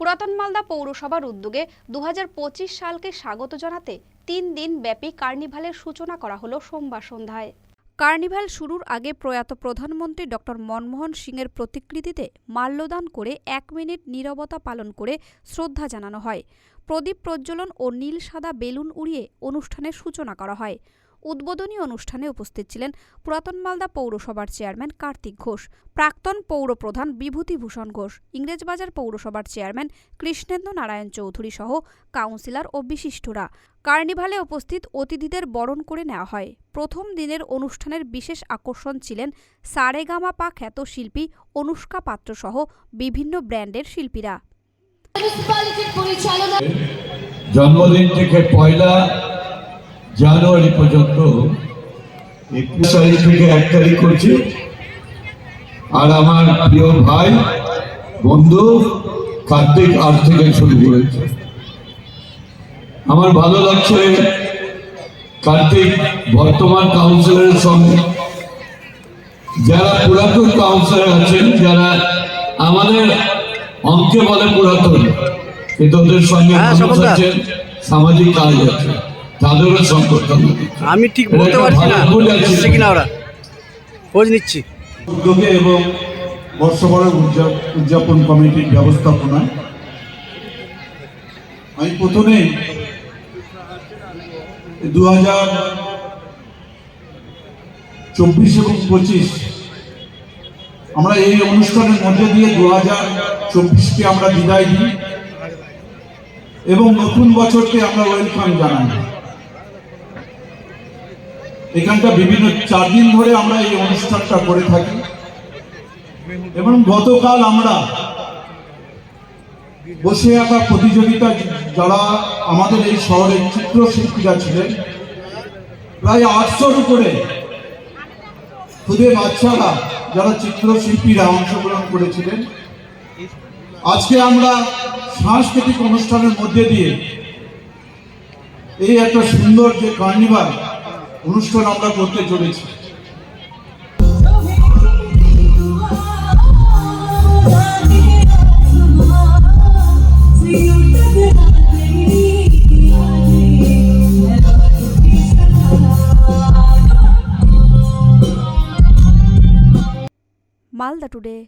পুরাতন মালদা পৌরসভার উদ্যোগে দু হাজার পঁচিশ সালকে স্বাগত জানাতে তিন দিন ব্যাপী কার্নিভালের সূচনা করা হলো সোমবার সন্ধ্যায়। কার্নিভাল শুরুর আগে প্রয়াত প্রধানমন্ত্রী ডক্টর মনমোহন সিংয়ের প্রতিকৃতিতে মাল্যদান করে এক মিনিট নীরবতা পালন করে শ্রদ্ধা জানানো হয়। প্রদীপ প্রজ্বলন ও নীল সাদা বেলুন উড়িয়ে অনুষ্ঠানের সূচনা করা হয়। উদ্বোধনী অনুষ্ঠানে উপস্থিত ছিলেন পুরাতন মালদা পৌরসভার চেয়ারম্যান কার্তিক ঘোষ প্রাক্তন পৌরপ্রধান বিভূতিভূষণ ঘোষ ইংরেজবাজার পৌরসভার চেয়ারম্যান কৃষ্ণেন্দ্র নারায়ণ চৌধুরী সহ কাউন্সিলর ও বিশিষ্টরা। কার্নিভালে উপস্থিত অতিথিদের বরণ করে নেওয়া হয়। প্রথম দিনের অনুষ্ঠানের বিশেষ আকর্ষণ ছিলেন সারেগামা পা খ্যাত শিল্পী অনুষ্কা পাত্র সহ বিভিন্ন ব্র্যান্ডের শিল্পীরা। জন্মদিন থেকে পয়লা জানুয়ারি পর্যন্ত একুশ তারিখ থেকে এক তারিখ করছি। আর আমার প্রিয় ভাই বন্ধু কার্তিক আজ থেকে শুরু করেছে। আমার ভালো লাগছে কার্তিক বর্তমান কাউন্সিলরের সঙ্গে। যারা পুরাতন কাউন্সিলর আছেন যারা আমাদের অঙ্কে বলে পুরাতন কিন্তু ওদের সঙ্গে হ্যাঁ, আছেন সামাজিক কাজ আছে। তাদেরও আমি ঠিক বলতে পারছি না এসছে কিনা ওরা? খোঁজ নিচ্ছি। উদ্যোগে এবং বর্ষবরণ উদযা- উদযাপন কমিটির ব্যবস্থাপনা আমি প্রথমেই দু হাজার চব্বিশ এবং পঁচিশ আমরা এই অনুষ্ঠানের মধ্যে দিয়ে দু হাজার চব্বিশকে আমরা বিদায় দিই এবং নতুন বছরকে আমরা ওয়েলকাম জানাই। এখানটা বিভিন্ন চার দিন ধরে আমরা এই অনুষ্ঠানটা করে থাকি। এবং গতকাল আমরা বসে আঁকা প্রতিযোগিতা যারা আমাদের এই শহরের চিত্রশিল্পীরা ছিলেন, প্রায় আটশোর উপরে খুদে বাচ্চারা যারা চিত্রশিল্পীরা অংশগ্রহণ করেছিলেন। আজকে আমরা সাংস্কৃতিক অনুষ্ঠানের মধ্যে দিয়ে এই একটা সুন্দর যে কার্নিভাল অনুষ্ঠান আমরা করতে চলেছি। মালদা টুডে।